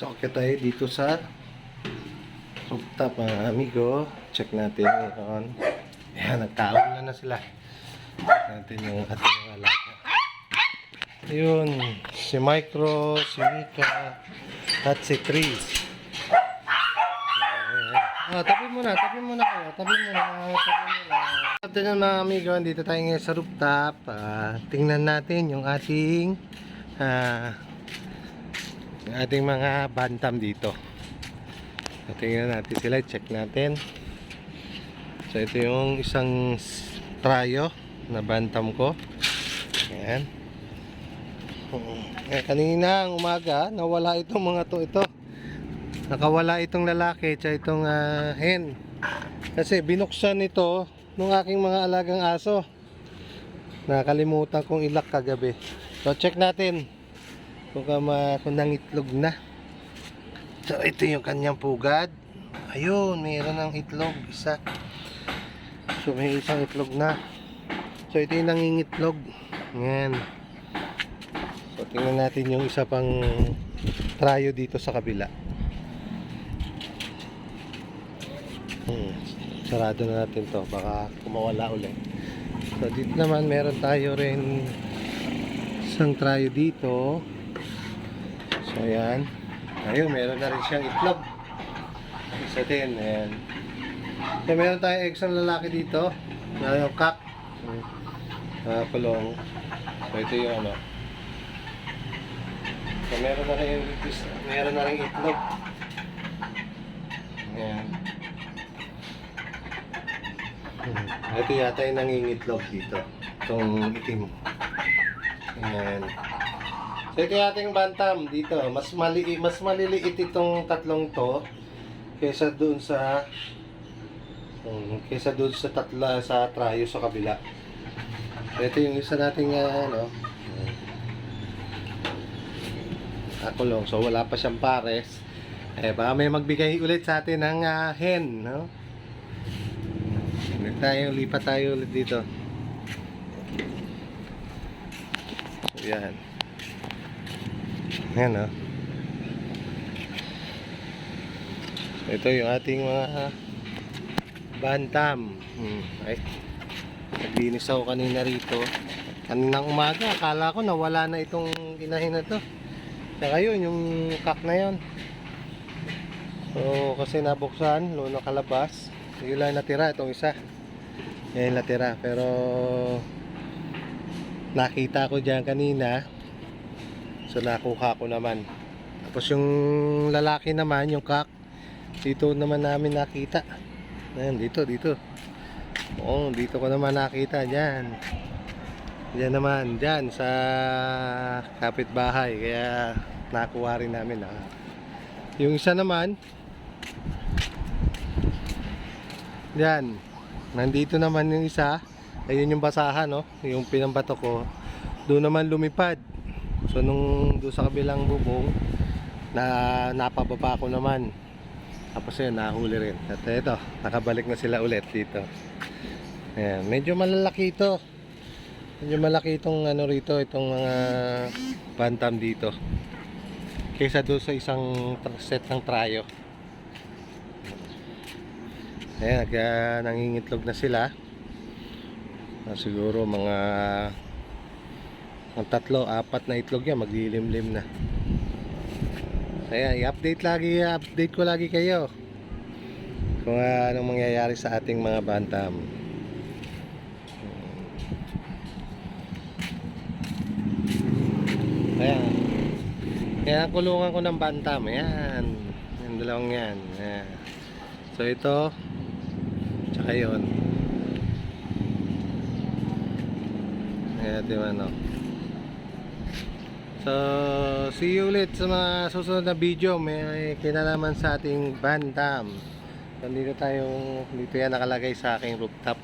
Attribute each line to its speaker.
Speaker 1: So, okay tayo dito sa rooftop mga amigo. Check natin ngayon. Ayan, nagtaon na na sila. Check natin yung ating mga alaga. Yun, si Micro, si Mika, at si Chris. Ah, tabi muna, tabi muna kayo. Tabi muna, tabi muna. After mga amigo, dito tayo ngayon sa rooftop. Ah, tingnan natin yung ating ah, yung ating mga bantam dito. So, tingnan natin sila, check natin. So ito yung isang tryo na bantam ko. Ayan. Eh, kanina ang umaga, nawala itong mga to ito. Nakawala itong lalaki at itong ah, hen. Kasi binuksan ito nung aking mga alagang aso. Nakalimutan kong ilak kagabi. So check natin kung, kama, kung nangitlog na. So ito yung kanyang pugad. Ayun, mayroon ng itlog. Isa. So may isang itlog na. So ito yung nangingitlog. Yan. So tingnan natin yung isa pang tryo dito sa kabila. Hmm. Sarado na natin to. Baka kumawala ulit. So dito naman meron tayo rin isang tryo dito. So ayan. Ayun, meron na rin siyang itlog. Isa din. Ayan. So meron tayo isang lalaki dito. Na yung kak. Uh, kulong. So ito yung ano. So meron na rin meron na rin itlog. Ayan. Ito yata yung nangingitlog dito. Itong itim. Ayan. So ito yung bantam dito. Mas mali mas maliliit itong tatlong to kaysa doon sa um, kaysa doon sa tatla sa trayo sa kabila. Ito yung isa nating ah, ano ako lang. So wala pa siyang pares. Eh baka may magbigay ulit sa atin ng ah, hen, no? Ulit tayo, lipat tayo ulit dito. Yan. Yan, no? So, ito yung ating mga bantam. Hmm. Ay, ako kanina rito. Kaninang umaga, akala ko nawala na itong inahin na to. Saka yun, yung kak na yun. So, kasi nabuksan, lo nakalabas. Yung lang natira, itong isa. Yan yung natira. Pero, nakita ko dyan kanina. So, nakuha ko naman. Tapos yung lalaki naman, yung kak, dito naman namin nakita. Ayan, dito, dito. Oo, dito ko naman nakita, dyan. Diyan naman, dyan sa kapitbahay. Kaya nakuha rin namin. Ah. Yung isa naman, Yan. Nandito naman yung isa. Ayun yung basahan, no? Yung pinambato ko. Doon naman lumipad. So, nung doon sa kabilang bubong, na napababa ko naman. Tapos yun, nahuli rin. At ito, nakabalik na sila ulit dito. Ayan. Medyo malalaki ito. Medyo malaki itong ano rito, itong mga bantam dito. Kaysa doon sa isang set ng tryo. Ayan, kaya nangingitlog na sila. Ah, siguro mga ang tatlo, apat na itlog yan, maglilimlim na. Ayan, i-update lagi, i-update ko lagi kayo. Kung ah, anong mangyayari sa ating mga bantam. Ayan. Kaya kulungan ko ng bantam. Ayan. Yung dalawang yan. Ayan. So ito, Tsaka yun. Ayan, di ba, no? So, see you ulit sa mga susunod na video. May kinalaman sa ating Bantam. So, dito tayo, dito yan nakalagay sa aking rooftop.